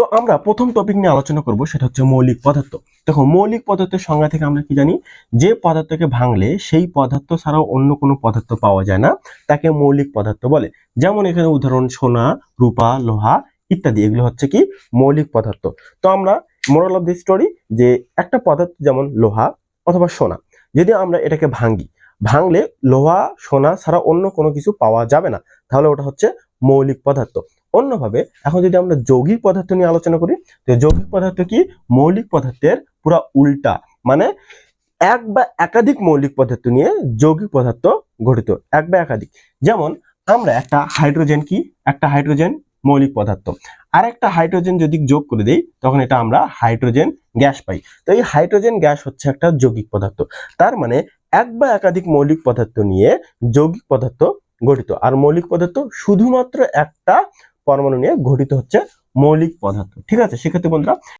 তো আমরা প্রথম টপিক নিয়ে আলোচনা করব, সেটা হচ্ছে মৌলিক পদার্থ। দেখো, মৌলিক পদার্থের সংজ্ঞা থেকে আমরা কি জানি? যে পদার্থকে ভাঙলে সেই পদার্থ ছাড়াও অন্য কোনো পদার্থ পাওয়া যায় না, তাকে মৌলিক পদার্থ বলে। যেমন এখানে উদাহরণ, সোনা, রূপা, লোহা ইত্যাদি, এগুলো হচ্ছে কি? মৌলিক পদার্থ। তো আমরা মোরাল অফ দি স্টোরি যে একটা পদার্থ যেমন লোহা অথবা সোনা, যদি আমরা এটাকে ভাঙি ভাঙলে লোহা, সোনা ছাড়া অন্য কোনো কিছু পাওয়া যাবে না। তাহলে ওটা হচ্ছে মৌলিক পদার্থ। অন্যভাবে, এখন যদি আমরা যৌগিক পদার্থ নিয়ে আলোচনা করি, তো যৌগিক পদার্থ কি? মৌলিক পদার্থের পুরা উল্টা। মানে এক বা একাধিক মৌলিক পদার্থ নিয়ে যৌগিক পদার্থ গঠিত, এক বা একাধিক। যেমন, আমরা একটা হাইড্রোজেন কি? একটা হাইড্রোজেন মৌলিক পদার্থ। আর একটা হাইড্রোজেন যদি যোগ করে দেই, তখন এটা আমরা হাইড্রোজেন গ্যাস পাই। তো এই হাইড্রোজেন গ্যাস হচ্ছে একটা যৌগিক পদার্থ। তার মানে এক বা একাধিক মৌলিক পদার্থ নিয়ে যৌগিক পদার্থ গঠিত। আর মৌলিক পদার্থ শুধুমাত্র একটা পরমাণু নিয়ে গঠিত হচ্ছে মৌলিক পদার্থ। ঠিক আছে? সেক্ষেত্রে বন্ধুরা